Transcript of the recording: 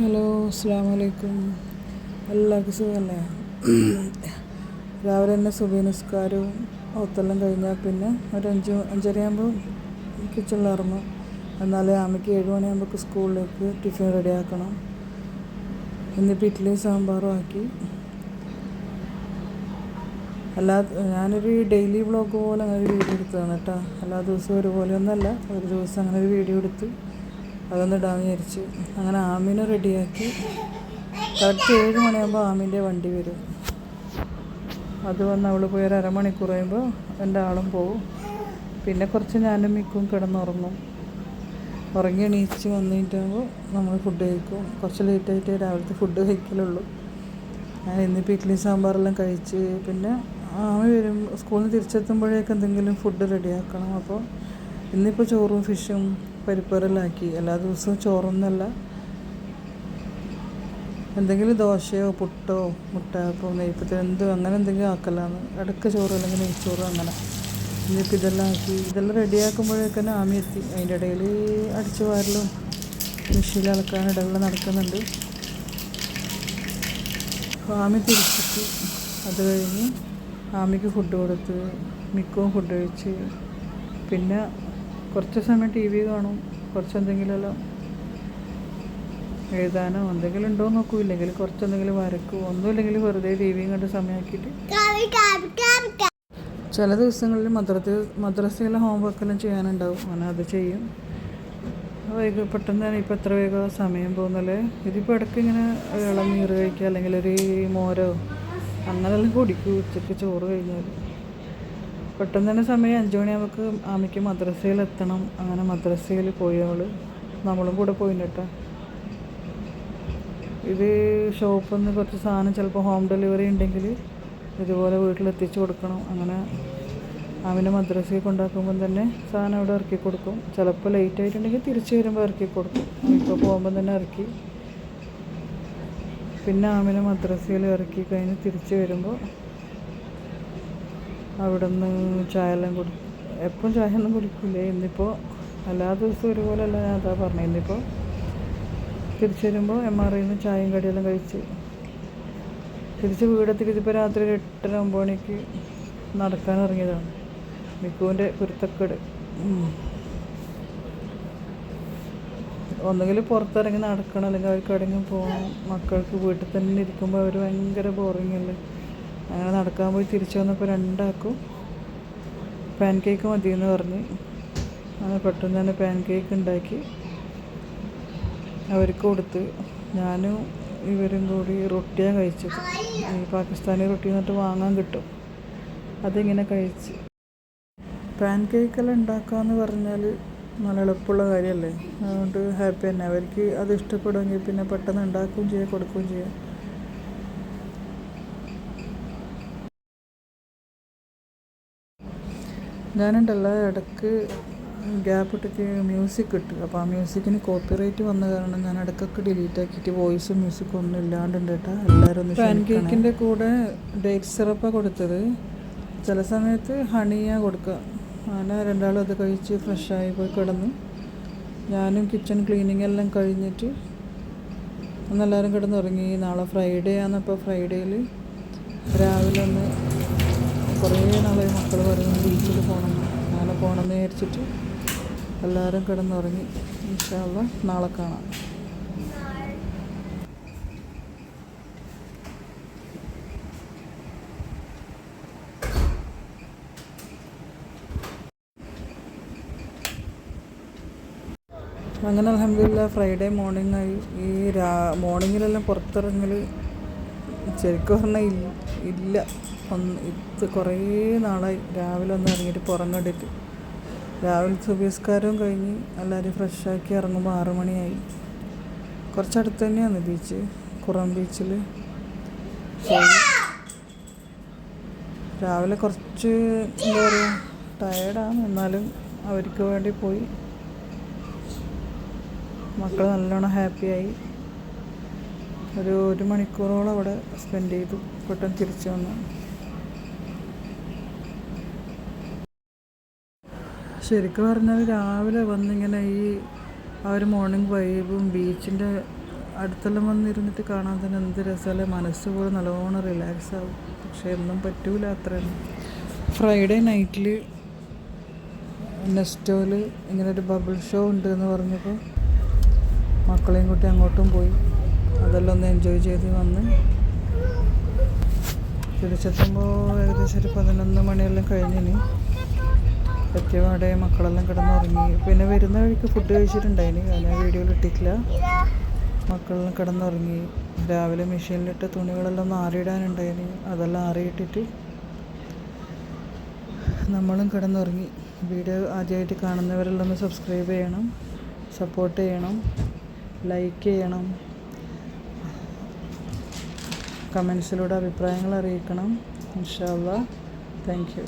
Hello അസ്സാം വലൈക്കും എല്ലാവർക്കും സുഖമല്ലേ? രാവിലെ തന്നെ സുബി നിസ്കാരവും ഒത്തെല്ലാം കഴിഞ്ഞാൽ പിന്നെ ഒരു അഞ്ച് അഞ്ചരയാകുമ്പോൾ കിച്ചണിൽ ഇറങ്ങും. എന്നാലേ ആമയ്ക്ക് ഏഴ് മണിയാകുമ്പോൾ സ്കൂളിലേക്ക് ടിഫിൻ റെഡിയാക്കണം എന്നിട്ട് ഇഡ്ഡലിയും സാമ്പാറും ആക്കി. എല്ലാ ഞാനൊരു ഡെയിലി ബ്ലോഗ് പോലെ അങ്ങനെ ഒരു വീഡിയോ എടുത്തതാണ് കേട്ടോ എല്ലാ ദിവസവും ഒരുപോലെ ഒന്നല്ല. ഒരു ദിവസം അങ്ങനെ ഒരു വീഡിയോ എടുത്ത് അതൊന്ന് ഇടാൻ വിചാരിച്ചു അങ്ങനെ ആമീനെ റെഡിയാക്കി കറക്റ്റ് ഏഴ് മണിയാകുമ്പോൾ ആമീന്റെ വണ്ടി വരും. അത് വന്ന് അവൾ പോയി ഒരു അരമണിക്കൂർ കഴിയുമ്പോൾ എന്റെ ആളും പോവും. പിന്നെ കുറച്ച് ഞാനും മിക്കും കിടന്നുറങ്ങും. ഉറങ്ങി എണീച്ച് വന്നിട്ടാകുമ്പോൾ നമ്മൾ ഫുഡ് കഴിക്കും. കുറച്ച് ലേറ്റായിട്ടേ രാവിലത്തെ ഫുഡ് കഴിക്കലുള്ളൂ. ഞാൻ ഇന്നിപ്പോൾ ഇഡ്ഡലി സാമ്പാറെല്ലാം കഴിച്ച് പിന്നെ ആമി വരും. സ്കൂളിൽ നിന്ന് തിരിച്ചെത്തുമ്പോഴേക്ക് എന്തെങ്കിലും ഫുഡ് റെഡിയാക്കണം അപ്പോൾ ഇന്നിപ്പോൾ ചോറും ഫിഷും പരിപ്പറെല്ലാം ആക്കി എല്ലാ ദിവസവും ചോറൊന്നുമല്ല എന്തെങ്കിലും ദോശയോ പുട്ടോ മുട്ടയപ്പോ നെയ്പ്പത്തിൽ എന്തോ അങ്ങനെ എന്തെങ്കിലും ആക്കലാണ്. ഇടയ്ക്ക് ചോറ് അല്ലെങ്കിൽ നെയ്ച്ചോറ് അങ്ങനെ. ഇനിയിപ്പോൾ ഇതെല്ലാം ആക്കി ഇതെല്ലാം റെഡിയാക്കുമ്പോഴേക്കന്നെ ആമി എത്തി. അതിന്റെ ഇടയിൽ അടിച്ചു വാരലും മെഷീനിൽ അളക്കാൻ ഇടകളിൽ നടക്കുന്നുണ്ട്. ആമി തിരിച്ചിട്ട് അത് കഴിഞ്ഞ് ആമിക്ക് ഫുഡ് കൊടുത്ത് മിക്കവും ഫുഡ് കഴിച്ച്. പിന്നെ കുറച്ച് സമയം ടി വി കാണും കുറച്ച് എന്തെങ്കിലുമെല്ലാം എഴുതാനോ എന്തെങ്കിലും ഉണ്ടോ നോക്കൂ. ഇല്ലെങ്കിൽ കുറച്ച് എന്തെങ്കിലും വരക്കും ഒന്നുമില്ലെങ്കിൽ വെറുതെ ടി വിയും കണ്ട് സമയമാക്കിയിട്ട്. ചില ദിവസങ്ങളിൽ മദ്രസ മദ്രസയിലെ ഹോംവർക്കെല്ലാം ചെയ്യാനുണ്ടാവും. അങ്ങനെ അത് ചെയ്യും. വൈകി പെട്ടെന്ന് തന്നെ ഇപ്പോൾ എത്ര വേഗം സമയം പോകുന്നല്ലേ? ഇതിപ്പോൾ ഇടയ്ക്ക് ഇങ്ങനെ ഇളനീർ കഴിക്കുക അല്ലെങ്കിൽ ഒരു മോരോ അങ്ങനെല്ലാം കുടിക്കും. ഉച്ചയ്ക്ക് ചോറ് കഴിഞ്ഞാൽ പെട്ടെന്ന് തന്നെ സമയം അഞ്ച് മണിയാകുമ്പോൾ ആമയ്ക്ക് മദ്രസയിൽ എത്തണം. അങ്ങനെ മദ്രസയിൽ പോയി നമ്മളും കൂടെ പോയി കേട്ടോ ഇത് ഷോപ്പിൽ നിന്ന് കുറച്ച് സാധനം ചിലപ്പോൾ ഹോം ഡെലിവറി ഉണ്ടെങ്കിൽ ഇതുപോലെ വീട്ടിലെത്തിച്ച് കൊടുക്കണം. അങ്ങനെ അവനെ മദ്രസയിൽ കൊണ്ടാക്കുമ്പം തന്നെ സാധനം അവിടെ ഇറക്കി കൊടുക്കും. ചിലപ്പോൾ ലേറ്റ് ആയിട്ടുണ്ടെങ്കിൽ തിരിച്ചു വരുമ്പോൾ ഇറക്കി കൊടുക്കും. ഇപ്പോൾ പോകുമ്പം തന്നെ ഇറക്കി. പിന്നെ ആമിനെ മദ്രസയിൽ ഇറക്കി കഴിഞ്ഞ് തിരിച്ചു വരുമ്പോൾ അവിടെ നിന്ന് ചായ എല്ലാം കുടി എപ്പോഴും ചായ ഒന്നും കുടിക്കില്ലേ ഇന്നിപ്പോൾ എല്ലാ ദിവസവും ഒരുപോലെ അല്ല ഞാൻ അതാ പറഞ്ഞത് ഇന്നിപ്പോൾ തിരിച്ചു വരുമ്പോൾ എം ആർ നിന്ന് ചായയും കടിയെല്ലാം കഴിച്ച് തിരിച്ച് വീടെത്തിക്ക് ഇതിപ്പോൾ രാത്രി ഒരു എട്ടര ഒമ്പത് മണിക്ക് നടക്കാനിറങ്ങിയതാണ് മിക്കുവിന്റെ കുരുത്തക്കേട് ഒന്നുകിൽ പുറത്തിറങ്ങി നടക്കണം അല്ലെങ്കിൽ അവർക്ക് എവിടെയെങ്കിലും പോകണം. മക്കൾക്ക് വീട്ടിൽ തന്നെ ഇരിക്കുമ്പോൾ അവർ ഭയങ്കര ബോറിംഗ് അല്ലേ? അങ്ങനെ നടക്കാൻ പോയി തിരിച്ചു വന്നപ്പോൾ രണ്ടാക്കും പാൻ കേക്ക് മതിയെന്ന് പറഞ്ഞ്. അങ്ങനെ പെട്ടെന്ന് തന്നെ പാൻ കേക്ക് ഉണ്ടാക്കി. അവർക്ക് കൊടുത്ത്. ഞാനും ഇവരും കൂടി റൊട്ടിയാണ് കഴിച്ചത്. ഈ പാകിസ്ഥാനി റൊട്ടി എന്നിട്ട് വാങ്ങാൻ കിട്ടും. അതിങ്ങനെ കഴിച്ച്. പാൻ കേക്കെല്ലാം ഉണ്ടാക്കാമെന്ന് പറഞ്ഞാൽ നല്ല എളുപ്പമുള്ള കാര്യമല്ലേ? അതുകൊണ്ട് ഹാപ്പി തന്നെ. അവർക്ക് അത് ഇഷ്ടപ്പെടുമെങ്കിൽ പിന്നെ പെട്ടെന്ന് ഉണ്ടാക്കുകയും ചെയ്യാം കൊടുക്കുകയും ചെയ്യാം. ഞാനുണ്ടല്ലോ ഇടയ്ക്ക് ഗ്യാപ്പ് ഇട്ടിട്ട് മ്യൂസിക് ഇട്ടു. അപ്പോൾ ആ മ്യൂസിക്കിന് കോപ്പിറൈറ്റ് വന്ന കാരണം ഞാൻ ഇടയ്ക്കൊക്കെ ഡിലീറ്റ് ആക്കിയിട്ട് വോയിസും മ്യൂസിക്കും ഒന്നും ഇല്ലാണ്ടുണ്ട് കേട്ടോ. എല്ലാവരും ഒന്ന് പാൻ കേക്കിന്റെ കൂടെ ഡേറ്റ് സിറപ്പാണ് കൊടുത്തത്. ചില സമയത്ത് ഹണിയാണ് കൊടുക്കുക അങ്ങനെ രണ്ടാളും അത് കഴിച്ച് ഫ്രഷായി പോയി കിടന്നു. ഞാനും കിച്ചൺ ക്ലീനിങ് എല്ലാം കഴിഞ്ഞിട്ട് ഒന്നെല്ലാവരും കിടന്നുറങ്ങി. നാളെ ഫ്രൈഡേ ആണെന്നപ്പോൾ ഫ്രൈഡേയിൽ രാവിലെ ഒന്ന് കുറേ നാളായി മക്കൾ പറയുന്നു ബീച്ചിൽ പോകണം നാളെ പോകണമെന്ന് വിചാരിച്ചിട്ട് എല്ലാവരും കിടന്നുറങ്ങി. ഇൻഷാല്ല നാളെ കാണാം. അങ്ങനെ അലഹമില്ല ഫ്രൈഡേ മോർണിംഗ് ആയി. ഈ രാ മോർണിംഗിലെല്ലാം പുറത്തിറങ്ങൽ ശരിക്കും പറഞ്ഞാൽ ഇല്ല. ഒന്ന് ഇത് കുറേ നാളായി. രാവിലെ ഒന്ന് ഇറങ്ങിയിട്ട് പുറം കണ്ടിട്ട്. രാവിലെ സുബിസ്കാരവും കഴിഞ്ഞ് എല്ലാവരും ഫ്രഷാക്കി ഇറങ്ങുമ്പോൾ ആറു മണിയായി. കുറച്ചടുത്ത് തന്നെയാണ് ബീച്ച് കുറം ബീച്ചിൽ രാവിലെ കുറച്ച് എന്താ പറയുക ടയേർഡാണ് എന്നാലും അവർക്ക് വേണ്ടി പോയി. മക്കൾ നല്ലോണം ഹാപ്പിയായി ഒരു ഒരു മണിക്കൂറോളം അവിടെ സ്പെൻഡ് ചെയ്തു. പെട്ടെന്ന് തിരിച്ചു വന്നു. ശരിക്കും പറഞ്ഞാൽ രാവിലെ വന്നിങ്ങനെ ഈ ആ ഒരു മോർണിംഗ് വൈബും ബീച്ചിന്റെ അടുത്തെല്ലാം വന്നിരുന്നിട്ട് കാണാൻ തന്നെ എന്ത് രസമല്ലേ? മനസ്സ് പോലും നല്ലോണം റിലാക്സ് ആവും. പക്ഷേ ഒന്നും പറ്റൂല അത്രയും. ഫ്രൈഡേ നൈറ്റിൽ നെസ്റ്റോയിൽ ഇങ്ങനെ ഒരു ബബിൾ ഷോ ഉണ്ട് എന്ന് പറഞ്ഞപ്പോൾ മക്കളെയും കൂട്ടി അങ്ങോട്ടും പോയി. അതെല്ലാം ഒന്ന് എൻജോയ് ചെയ്ത് വന്ന് തിരിച്ചെത്തുമ്പോൾ ഏകദേശം ഒരു പതിനൊന്ന് മണിയെല്ലാം കഴിഞ്ഞിന്. പറ്റിയവാടെ മക്കളെല്ലാം കിടന്നുറങ്ങി. പിന്നെ വരുന്ന വഴിക്ക് ഫുഡ് കഴിച്ചിട്ടുണ്ടായിന്. ഞാൻ വീഡിയോയിൽ ഇട്ടിട്ടില്ല. മക്കളെല്ലാം കിടന്നുറങ്ങി. രാവിലെ മെഷീനിലിട്ട് തുണികളെല്ലാം ഒന്ന് ആറിയിടാനുണ്ടായിന് അതെല്ലാം ആറിയിട്ടിട്ട് നമ്മളും കിടന്നുറങ്ങി. വീഡിയോ ആദ്യമായിട്ട് കാണുന്നവരെല്ലാം ഒന്ന് സബ്സ്ക്രൈബ് ചെയ്യണം. സപ്പോർട്ട് ചെയ്യണം. ലൈക്ക് ചെയ്യണം. കമൻസിലൂടെ അഭിപ്രായങ്ങൾ അറിയിക്കണം. ഇൻഷാല്ല താങ്ക് യു